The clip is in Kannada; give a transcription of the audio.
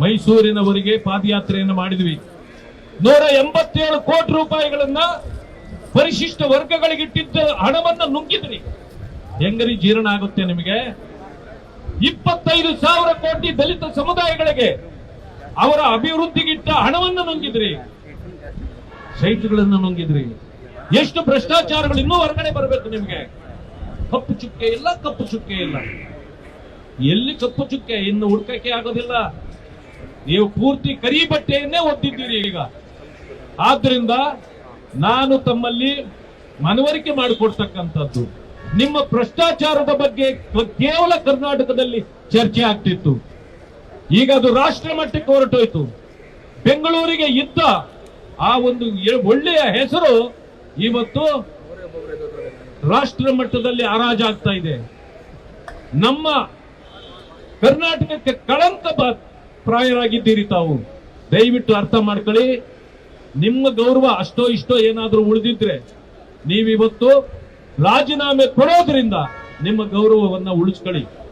ಮೈಸೂರಿನವರೆಗೆ ಪಾದಯಾತ್ರೆಯನ್ನು ಮಾಡಿದ್ವಿ. ನೂರ ಎಂಬತ್ತೇಳು ಕೋಟಿ ರೂಪಾಯಿಗಳನ್ನ ಪರಿಶಿಷ್ಟ ವರ್ಗಗಳಿಗಿಟ್ಟಿದ್ದ ಹಣವನ್ನ ನುಂಗಿದ್ರಿ ಹೆಂಗರಿ ಜೀರ್ಣ ಆಗುತ್ತೆ ನಿಮಗೆ? ಇಪ್ಪತ್ತೈದು ಸಾವಿರ ಕೋಟಿ ದಲಿತ ಸಮುದಾಯಗಳಿಗೆ ಅವರ ಅಭಿವೃದ್ಧಿಗಿಟ್ಟ ಹಣವನ್ನು ನುಂಗಿದ್ರಿ. ಸೈಟ್ಗಳನ್ನು ನುಂಗಿದ್ರಿ. ಎಷ್ಟು ಭ್ರಷ್ಟಾಚಾರಗಳು ಇನ್ನೂ ಹೊರಗಡೆ ಬರಬೇಕು ನಿಮಗೆ? ಕಪ್ಪು ಚುಕ್ಕೆ ಇಲ್ಲ, ಕಪ್ಪು ಚುಕ್ಕೆ ಇಲ್ಲ. ಎಲ್ಲಿ ಕಪ್ಪು ಚುಕ್ಕೆ? ಇನ್ನು ಹುಡ್ಕಕ್ಕೆ ಆಗೋದಿಲ್ಲ. ನೀವು ಪೂರ್ತಿ ಕರಿ ಬಟ್ಟೆಯನ್ನೇ ಒದ್ದಿದ್ದೀರಿ ಈಗ. ಆದ್ರಿಂದ ನಾನು ತಮ್ಮಲ್ಲಿ ಮನವರಿಕೆ ಮಾಡಿಕೊಡ್ತಕ್ಕಂಥದ್ದು. ನಿಮ್ಮ ಭ್ರಷ್ಟಾಚಾರದ ಬಗ್ಗೆ ಕೇವಲ ಕರ್ನಾಟಕದಲ್ಲಿ ಚರ್ಚೆ ಆಗ್ತಿತ್ತು. ಈಗ ಅದು ರಾಷ್ಟ್ರ ಮಟ್ಟಕ್ಕೆ ಹೊರಟೋಯ್ತು. ಬೆಂಗಳೂರಿಗೆ ಇದ್ದ ಆ ಒಂದು ಒಳ್ಳೆಯ ಹೆಸರು ಇವತ್ತು ರಾಷ್ಟ್ರ ಮಟ್ಟದಲ್ಲಿ ಹರಾಜಾಗ್ತಾ ಇದೆ. ನಮ್ಮ ಕರ್ನಾಟಕಕ್ಕೆ ಕಳಂಕ ಪ್ರಾಯರಾಗಿದ್ದೀರಿ ತಾವು. ದಯವಿಟ್ಟು ಅರ್ಥ ಮಾಡ್ಕೊಳ್ಳಿ. ನಿಮ್ಮ ಗೌರವ ಅಷ್ಟೋ ಇಷ್ಟೋ ಏನಾದರೂ ಉಳಿದಿದ್ರೆ ನೀವಿವತ್ತು ರಾಜೀನಾಮೆ ಕೊಡೋದ್ರಿಂದ ನಿಮ್ಮ ಗೌರವವನ್ನ ಉಳಿಸ್ಕೊಳ್ಳಿ.